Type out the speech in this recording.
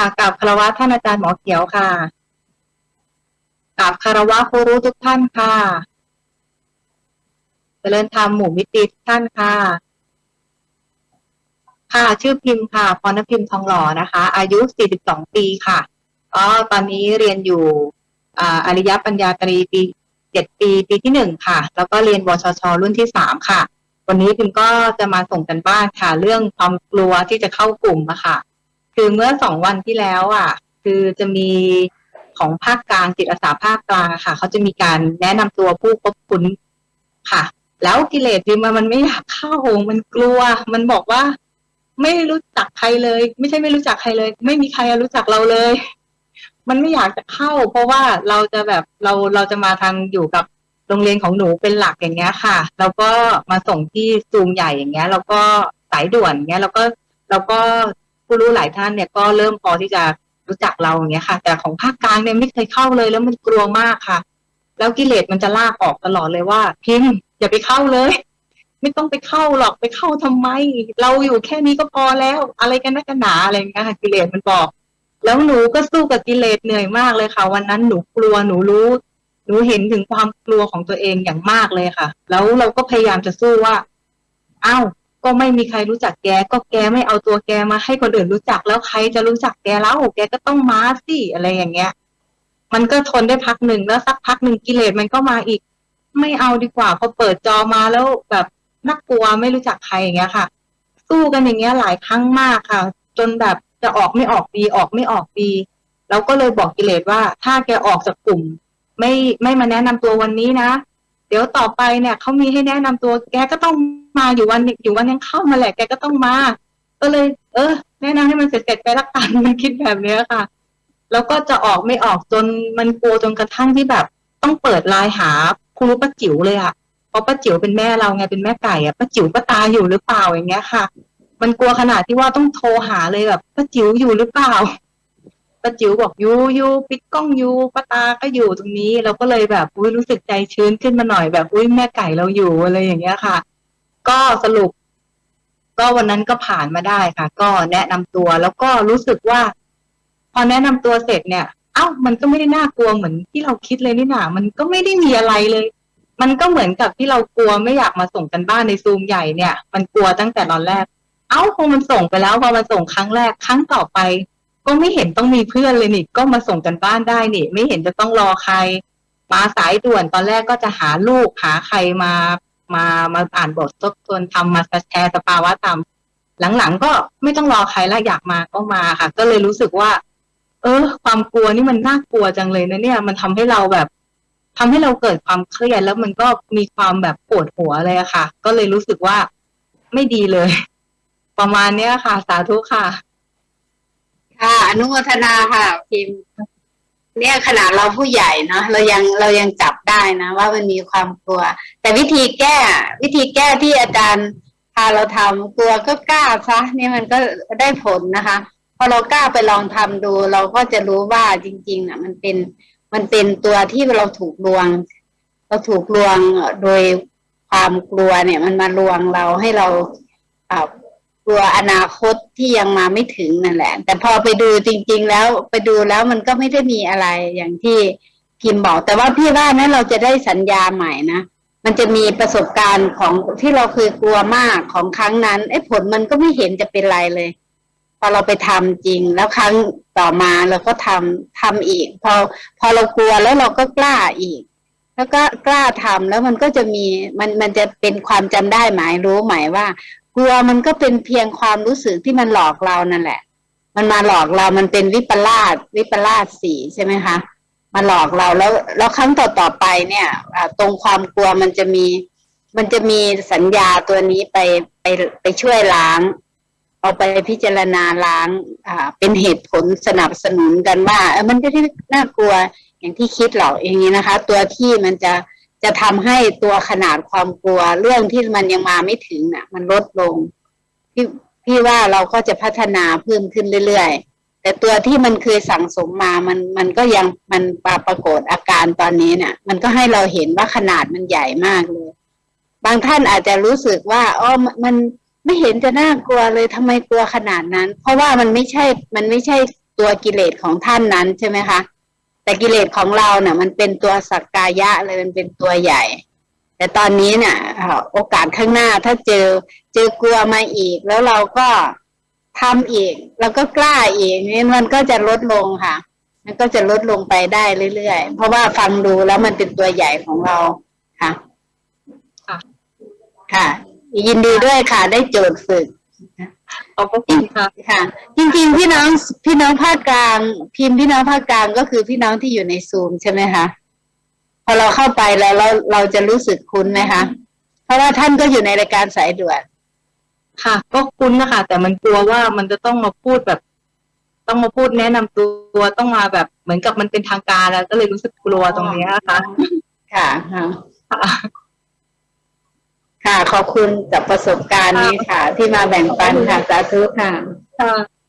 ค่ะกับคารวะท่านอาจารย์หมอเขียวค่ะกับคารวะครูรู้ทุกท่านค่ะเจริญธรรมหมู่มิตรทุกท่านค่ะ ค่ะชื่อพิมพ์ค่ะพรณพิมพ์ทองหล่อนะคะ อายุ 42 ปีค่ะก็ตอนนี้เรียนอยู่อ่าอริยปัญญาตรีปีเจ็ดปีปีที่หนึ่งค่ะ แล้วก็เรียนวชชรุ่นที่สามค่ะ วันนี้พิมก็จะมาส่งกันบ้านค่ะ เรื่องความกลัวที่จะเข้ากลุ่มอะค่ะ คือเมื่อสองวันที่แล้วอะ คือจะมีของภาคกลางจิตอาสาภาคกลางค่ะเขาจะมีการแนะนำตัวผู้พบคุณค่ะ แล้วกิเลสพิมมันไม่อยากเข้ามันกลัว มันบอกว่า ไม่รู้จักใครเลย ไม่ใช่ไม่รู้จักใครเลย ไม่มีใครรู้จักเราเลย มันไม่อยากจะเข้า เพราะว่าเราจะแบบเราเราจะมาทางอยู่กับโรงเรียนของหนูเป็นหลักอย่างเงี้ยค่ะ แล้วก็มาส่งที่ซูมใหญ่อย่างเงี้ย แล้วก็สายด่วนอย่างเงี้ย แล้วก็แล้วก็ ผู้รู้หลายท่านเนี่ยก็เริ่มพอที่จะรู้จักเราอย่างเงี้ยค่ะ แต่ของภาคกลางเนี่ยไม่เคยเข้าเลย แล้วมันกลัวมากค่ะ แล้วกิเลสมันจะลากออกตลอดเลยว่า พิมพ์อย่าไปเข้าเลย ไม่ต้องไปเข้าหรอกไปเข้าทำไม เราอยู่แค่นี้ก็พอแล้ว อะไรกันนักหนาอะไรเงี้ยค่ะกิเลสมันบอก แล้วหนูก็สู้กับกิเลสเหนื่อยมากเลยค่ะ วันนั้นหนูกลัวหนูรู้หนูเห็นถึงความกลัวของตัวเองอย่างมากเลยค่ะ แล้วเราก็พยายามจะสู้ว่า อ้าว ก็ไม่มีใครรู้จักแก ก็แกไม่เอาตัวแกมาให้คนอื่นรู้จักแล้วใครจะรู้จักแกแล้วแกก็ต้องมาสิอะไรอย่างเงี้ย มันก็ทนได้พักหนึ่งแล้วสักพักหนึ่งกิเลสมันก็มาอีก ไม่เอาดีกว่าพอเปิดจอมาแล้วแบบน่ากลัวไม่รู้จักใครอย่างเงี้ยค่ะ สู้กันอย่างเงี้ยหลายครั้งมากค่ะ จนแบบจะออกไม่ออกดีออกไม่ออกดีเราก็เลยบอกกิเลสว่า ถ้าแกออกจากกลุ่ม ไม่ไม่มาแนะนำตัววันนี้นะ เดี๋ยวต่อไปเนี่ยเขามีให้แนะนำตัวแกก็ต้องมาอยู่วันอยู่วันยังเข้ามาแหละแกก็ต้องมา ก็เลย เออ แนะนำให้มันเสร็จๆไปละกันมันคิดแบบเนี้ยค่ะ แล้วก็จะออกไม่ออกจนมันกลัวจนกระทั่งที่แบบ ต้องเปิดไลน์หาครูป้าจิ๋วเลยอะเพราะป้าจิ๋วเป็นแม่เราไงเป็นแม่ไก่อะป้าจิ๋วป้าตาอยู่หรือเปล่าอย่างเงี้ยค่ะ มันกลัวขนาดที่ว่าต้องโทรหาเลยแบบป้าจิ๋วอยู่หรือเปล่า ป้าจิ๋วบอกอยู่อยู่ปิดกล้องอยู่ป้าตาก็อยู่ตรงนี้ เราก็เลยแบบอุ้ยรู้สึกใจชื้นขึ้นมาหน่อยแบบอุ้ยแม่ไก่เราอยู่อะไรอย่างเงี้ยค่ะ ก็สรุป ก็วันนั้นก็ผ่านมาได้ค่ะ ก็แนะนำตัวแล้วก็รู้สึกว่า พอแนะนำตัวเสร็จเนี่ย เอ้ามันก็ไม่ได้น่ากลัวเหมือนที่เราคิดเลยนี่หนามันก็ไม่ได้มีอะไรเลย มันก็เหมือนกับที่เรากลัวไม่อยากมาส่งกันบ้านในซูมใหญ่เนี่ย มันกลัวตั้งแต่ตอนแรก เอ้าพอมันส่งไปแล้วพอมันส่งครั้งแรกครั้งต่อไป ก็ไม่เห็นต้องมีเพื่อนเลยนี่ ก็มาส่งกันบ้านได้นี่ ไม่เห็นจะต้องรอใคร มาสายด่วนตอนแรกก็จะหาลูกหาใครมามามาอ่านบททบทวนทำมาแชร์สภาวะธรรมหลังๆก็ไม่ต้องรอใครแล้วอยากมาก็มาค่ะ ก็เลยรู้สึกว่า เออ ความกลัวนี่มันน่ากลัวจังเลยนะเนี่ย มันทำให้เราแบบทำให้เราเกิดความเครียดแล้วมันก็มีความแบบปวดหัวเลยอะค่ะ ก็เลยรู้สึกว่าไม่ดีเลย ประมาณเนี้ยค่ะ สาธุค่ะ ค่ะอนุโมทนาค่ะ พิมพ์ เนี่ยขนาดเราผู้ใหญ่เนาะเรายังเรายังจับได้นะ ว่ามันมีความกลัว แต่วิธีแก้ วิธีแก้ที่อาจารย์พาเราทำกลัวก็กล้าซะเนี่ยมันก็ได้ผลนะคะพอเรากล้าไปลองทำดู เราก็จะรู้ว่าจริงๆอะ มันเป็นมันเป็นตัวที่เราถูกลวง เราถูกลวงโดยความกลัวเนี่ย มันมาลวงเราให้เราอ่า ลัวอนาคตที่ยังมาไม่ถึงนั่นแหละ แต่พอไปดูจริง ๆ แล้วไปดูแล้วมันก็ไม่ได้มีอะไรอย่างที่พิมพ์บอก แต่ว่าพี่ว่านั้นเราจะได้สัญญาใหม่นะมันจะมีประสบการณ์ของที่เราเคยกลัวมากของครั้งนั้นไอ้ผลมันก็ไม่เห็นจะเป็นไรเลย พอเราไปทำจริง แล้วครั้งต่อมาเราก็ทำทำอีก พอพอเรากลัวแล้วเราก็กล้าอีก แล้วก็กล้าทำแล้วมันก็จะมีมันมันจะเป็นความจำได้หมายรู้หมายว่ากลัวมันก็เป็นเพียงความรู้สึกที่มันหลอกเรานั่นแหละ มันมาหลอกเรามันเป็นวิปลาสวิปลาสสีใช่ไหมคะมาหลอกเราแล้วแล้วครั้งต่อต่อไปเนี่ยตรงความกลัวมันจะมี มันจะมีสัญญาตัวนี้ไปไปไปช่วยล้าง เอาไปพิจารณาล้าง อ่า เป็นเหตุผลสนับสนุนกันว่าเออมันไม่ได้น่ากลัวอย่างที่คิดหรอกอย่างนี้นะคะ ตัวที่มันจะ จะทำให้ตัวขนาดความกลัวเรื่องที่มันยังมาไม่ถึงน่ะ มันลดลงพี่พี่ว่าเราก็จะพัฒนาเพิ่มขึ้นเรื่อยๆ แต่ตัวที่มันเคยสั่งสมมามันมันก็ยังมันปรปรากฏอาการตอนนี้เนี่ย มันก็ให้เราเห็นว่าขนาดมันใหญ่มากเลย บางท่านอาจจะรู้สึกว่าอ๋อมันไม่เห็นจะน่ากลัวเลยทำไมกลัวขนาดนั้น เพราะว่ามันไม่ใช่มันไม่ใช่ตัวกิเลสของท่านนั้นใช่ไหมคะ แต่กิเลสของเราเนี่ยมันเป็นตัวสักกายะเลยมันเป็นตัวใหญ่ แต่ตอนนี้เนี่ยเอ่อโอกาสข้างหน้าถ้าเจอเจอกลัวมาอีก แล้วเราก็ทำอีก แล้วก็กล้าอีกนี่มันก็จะลดลงค่ะ มันก็จะลดลงไปได้เรื่อยๆ เพราะว่าฟังดูแล้วมันเป็นตัวใหญ่ของเราค่ะ ค่ะค่ะยินดีด้วยค่ะได้โจทย์ฝึก ขอบพระคุณค่ะค่ะ จริงๆพี่น้องพี่น้องภาคกลางพิมพ์พี่น้องภาคกลางก็คือพี่น้องที่อยู่ในซูมใช่ไหมคะพอเราเข้าไปแล้วเราเราจะรู้สึกคุ้นไหมคะเพราะว่าท่านก็อยู่ในรายการสายด่วนค่ะ ก็คุ้นนะคะแต่มันกลัวว่ามันจะต้องมาพูดแบบ ต้องมาพูดแนะนำตัวต้องมาแบบเหมือนกับมันเป็นทางการแล้วก็เลยรู้สึกกลัวตรงเนี้ยค่ะค่ะค่ะค่ะ ค่ะ ขอบคุณกับประสบการณ์นี้ค่ะ ที่มาแบ่งปันค่ะสาธุค่ะค่ะ